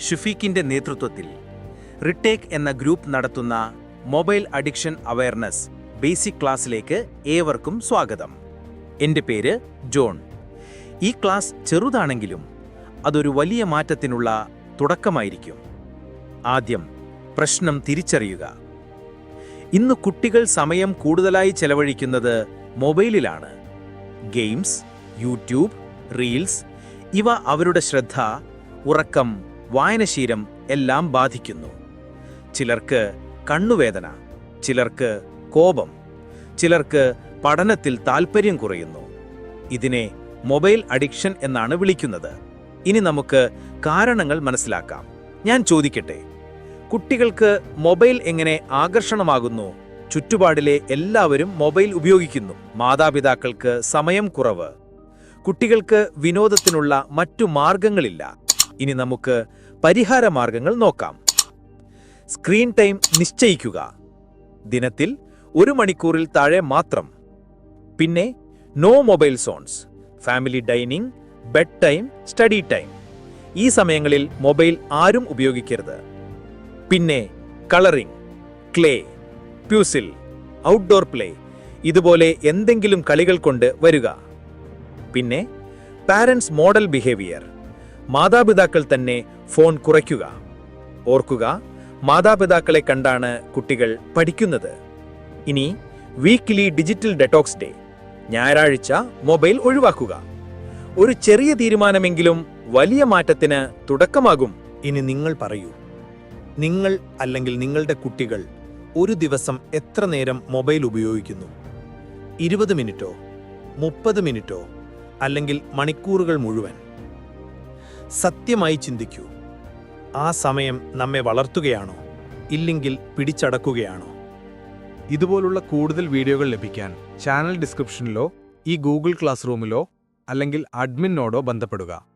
ഷുഫീഖിന്റെ നേതൃത്വത്തിൽ റിട്ടേക്ക് എന്ന ഗ്രൂപ്പ് നടത്തുന്ന മൊബൈൽ അഡിക്ഷൻ അവയർനെസ് ബേസിക് ക്ലാസ്സിലേക്ക് ഏവർക്കും സ്വാഗതം. എന്റെ പേര് ജോൺ. ഈ ക്ലാസ് ചെറുതാണെങ്കിലും അതൊരു വലിയ മാറ്റത്തിനുള്ള തുടക്കമായിരിക്കും. ആദ്യം പ്രശ്നം തിരിച്ചറിയുക. ഇന്ന് കുട്ടികൾ സമയം കൂടുതലായി ചെലവഴിക്കുന്നത് മൊബൈലിലാണ്. ഗെയിംസ് യൂട്യൂബ് റീൽസ് ഇവ അവരുടെ ശ്രദ്ധ ഉറക്കം വായനശീലം എല്ലാം ബാധിക്കുന്നു. ചിലർക്ക് കണ്ണുവേദന ചിലർക്ക് കോപം ചിലർക്ക് പഠനത്തിൽ താൽപ്പര്യം കുറയുന്നു. ഇതിനെ മൊബൈൽ അഡിക്ഷൻ എന്നാണ് വിളിക്കുന്നത്. ഇനി നമുക്ക് കാരണങ്ങൾ മനസ്സിലാക്കാം. ഞാൻ ചോദിക്കട്ടെ കുട്ടികൾക്ക് മൊബൈൽ എങ്ങനെ ആകർഷണമാകുന്നു? ചുറ്റുപാടിലെ എല്ലാവരും മൊബൈൽ ഉപയോഗിക്കുന്നു. മാതാപിതാക്കൾക്ക് സമയം കുറവ്. കുട്ടികൾക്ക് വിനോദത്തിനുള്ള മറ്റു മാർഗങ്ങളില്ല. ഇനി നമുക്ക് പരിഹാര മാർഗങ്ങൾ നോക്കാം. സ്ക്രീൻ ടൈം നിശ്ചയിക്കുക. ദിനത്തിൽ ഒരു മണിക്കൂറിൽ താഴെ മാത്രം. പിന്നെ no mobile zones family dining bed time study time. ഈ സമയങ്ങളിൽ മൊബൈൽ ആരും ഉപയോഗിക്കരുത്. പിന്നെ colouring clay puzzle outdoor play ഇതുപോലെ എന്തെങ്കിലും കളികൾ കൊണ്ട് വരിക. പിന്നെ പാരൻസ് മോഡൽ ബിഹേവിയർ മാതാപിതാക്കൾ തന്നെ ഫോൺ കുറയ്ക്കുക. ഓർക്കുക മാതാപിതാക്കളെ കണ്ടാണ് കുട്ടികൾ പഠിക്കുന്നത്. ഇനി വീക്ക്ലി ഡിജിറ്റൽ ഡെറ്റോക്സ് ഡേ ഞായറാഴ്ച മൊബൈൽ ഒഴിവാക്കുക. ഒരു ചെറിയ തീരുമാനമെങ്കിലും വലിയ മാറ്റത്തിന് തുടക്കമാകും ഇനി നിങ്ങൾ പറയൂ. നിങ്ങൾ അല്ലെങ്കിൽ നിങ്ങളുടെ കുട്ടികൾ ഒരു ദിവസം എത്ര നേരം മൊബൈൽ ഉപയോഗിക്കുന്നു? ഇരുപത് മിനിറ്റോ മുപ്പത് മിനിറ്റോ അല്ലെങ്കിൽ മണിക്കൂറുകൾ മുഴുവൻ? സത്യമായി ചിന്തിക്കൂ. ആ സമയം നമ്മെ വളർത്തുകയാണോ? ഇല്ലെങ്കിൽ പിടിച്ചടക്കുകയാണോ? ഇതുപോലുള്ള കൂടുതൽ വീഡിയോകൾ ലഭിക്കാൻ ചാനൽ ഡിസ്ക്രിപ്ഷനിലോ ഈ ഗൂഗിൾ ക്ലാസ് റൂമിലോ അല്ലെങ്കിൽ അഡ്മിനോടോ ബന്ധപ്പെടുക.